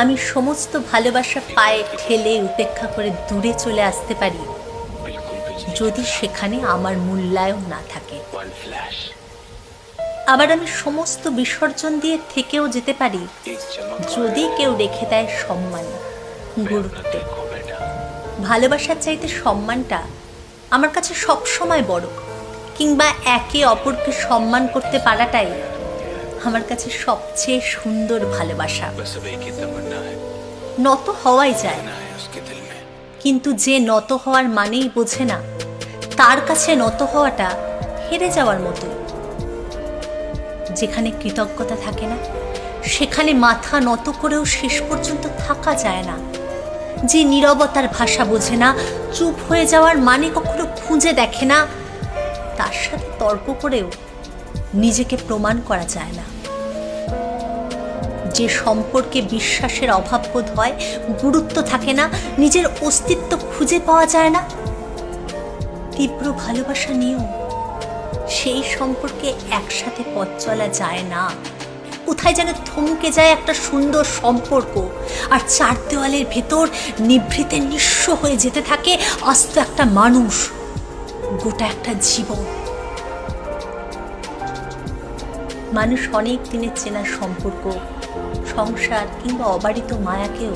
আমি সমস্ত ভালোবাসা পায়ে ঠেলে উপেক্ষা করে দূরে চলে আসতে পারি, যদি সেখানে আমার মূল্যায়ন না থাকে। আবার আমি সমস্ত বিসর্জন দিয়ে থেকেও যেতে পারি, যদি কেউ রেখে দেয় সম্মান, গুরুত্ব। ভালোবাসার চাইতে সম্মানটা আমার কাছে সবসময় বড়, কিংবা একে অপরকে সম্মান করতে পারাটাই আমার কাছে সবচেয়ে সুন্দর ভালোবাসা। নত হওয়াই যায়। কিন্তু যে নত হওয়ার মানেই বোঝে না তার কাছে নত হওয়াটা হেরে যাওয়ার মতো। যেখানে কৃতজ্ঞতা থাকে না সেখানে মাথা নত করেও শেষ পর্যন্ত থাকা যায় না। যে নিরবতার ভাষা বোঝে না চুপ হয়ে যাওয়ার মানে কখনো খুঁজে দেখে না তার সাথে তর্ক করেও নিজেকে প্রমাণ করা যায় না। যে সম্পর্কে বিশ্বাসের অভাব বোধ হয়, গুরুত্ব থাকে না, নিজের অস্তিত্ব খুঁজে পাওয়া যায় না। তীব্র ভালোবাসা নিয়েও সেই সম্পর্কে একসাথে পথ চলা যায় না। কোথায় যেন থমকে যায় একটা সুন্দর সম্পর্ক, আর চার দেওয়ালের ভেতর নিভৃতে নিঃস্ব হয়ে যেতে থাকে আস্ত একটা মানুষ, গোটা একটা জীবন। মানুষ অনেক দিনের চেনা সম্পর্ক, সংসার কিংবা অবারিত মায়াকেও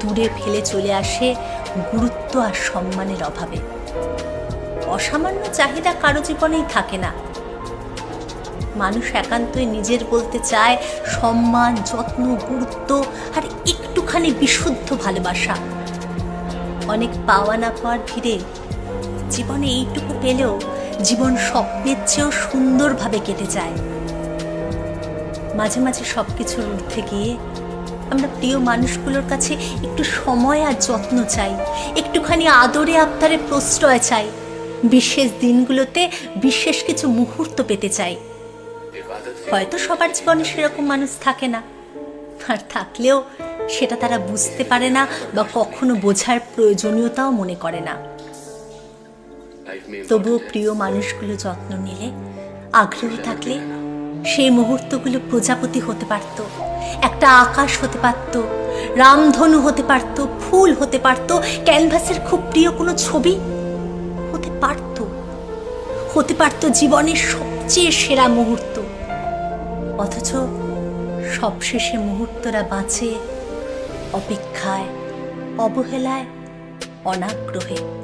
দূরে ফেলে চলে আসে গুরুত্ব আর সম্মানের অভাবে। অসামান্য চাহিদা কারও জীবনেই থাকে না। মানুষ একান্তই নিজের বলতে চায় সম্মান, যত্ন, গুরুত্ব আর একটুখানি বিশুদ্ধ ভালোবাসা। অনেক পাওয়া না পাওয়ার ভিড়ে জীবনে এইটুকু পেলেও জীবন স্বপ্নের চেয়েও সুন্দরভাবে কেটে যায়। মাঝে মাঝে সব কিছুর ঊর্ধ্বে গিয়ে আমরা প্রিয় মানুষগুলোর কাছে একটু সময় আর যত্ন চাই, একটুখানি আদরে আপনারে প্রশ্রয় চাই, বিশেষ দিনগুলোতে বিশেষ কিছু মুহূর্ত পেতে চাই। হয়তো সবার জীবনে সেরকম মানুষ থাকে না, আর থাকলেও সেটা তারা বুঝতে পারে না বা কখনো বোঝার প্রয়োজনীয়তাও মনে করে না। তবুও প্রিয় মানুষগুলো যত্ন নিলে, আগ্রহ থাকলে সেই মুহূর্তগুলো প্রজাপতি হতে পারত। একটা আকাশ হতে পারত, রামধনু হতে পারত, ফুল হতে পারত, ক্যানভাসের খুব প্রিয় কোনো ছবি হতে পারত। হতে পারত জীবনের সবচেয়ে সেরা মুহূর্ত। অথচ সবশেষে মুহূর্তরা বাঁচে অপেক্ষায়, অবহেলায়, অনাগ্রহে।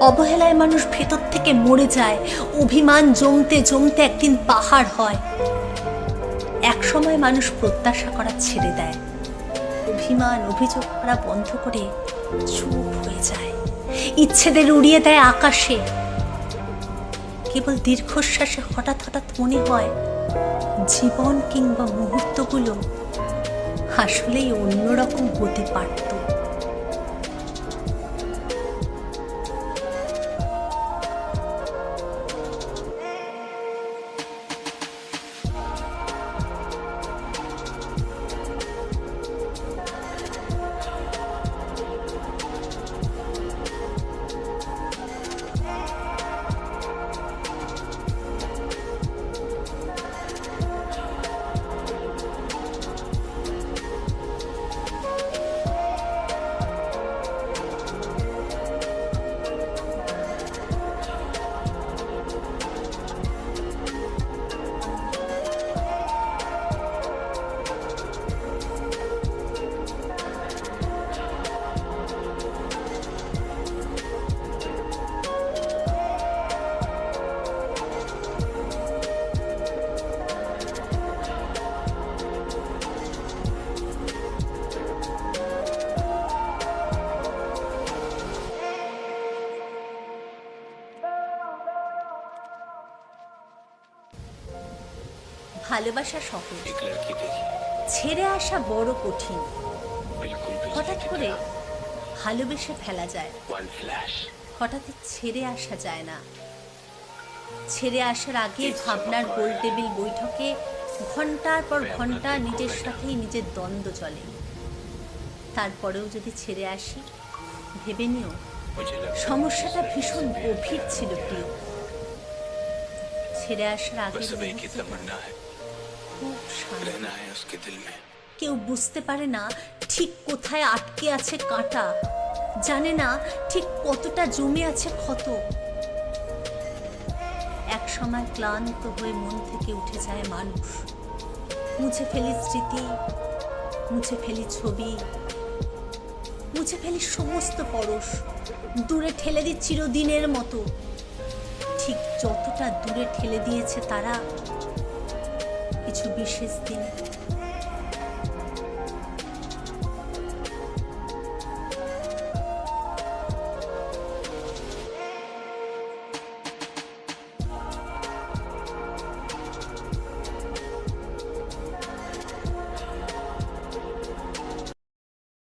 অবহেলায় মানুষ ভেতর থেকে মরে যায়। অভিমান জমতে জমতে একদিন পাহাড় হয়। এক সময় মানুষ প্রত্যাশা করা ছেড়ে দেয়। অভিমান, অভিযোগ করা বন্ধ করে চুপ হয়ে যায়। ইচ্ছেদের উড়িয়ে দেয় আকাশে। কেবল দীর্ঘশ্বাসে হঠাৎ হঠাৎ মনে হয়, জীবন কিংবা মুহূর্তগুলো আসলেই অন্যরকম হতে পারতো। ভালোবাসা সহজ। ছেড়ে আসা বড় কঠিন। হঠাৎ করে ভালোবেসে ফেলা যায়। হঠাৎ ছেড়ে আসা যায় না। ছেড়ে আসার আগে ভাবনার গোল টেবিল বৈঠকে ঘণ্টার পর ঘণ্টা নিজের সাথেই নিজের দ্বন্দ্ব চলে। তারপরেও যদি ছেড়ে আসি ভেবে নিও সমস্যাটা ভীষণ গভীর ছিল প্রিয়। ছেড়ে আসার আগে খুব কেউ বুঝতে পারে না ঠিক কোথায় আটকে আছে কাঁটা। জানে না ঠিক কতটা জমে আছে ক্ষত। এক সময় ক্লান্ত হয়ে মন থেকে উঠে যায় মানুষ। মুছে ফেলি স্মৃতি মুছে ফেলি ছবি মুছে ফেলি সমস্ত পরশ। দূরে ঠেলে দিই চিরদিনের মতো। ঠিক যতটা দূরে ঠেলে দিয়েছে তারা কিছু বিশেষ দিন।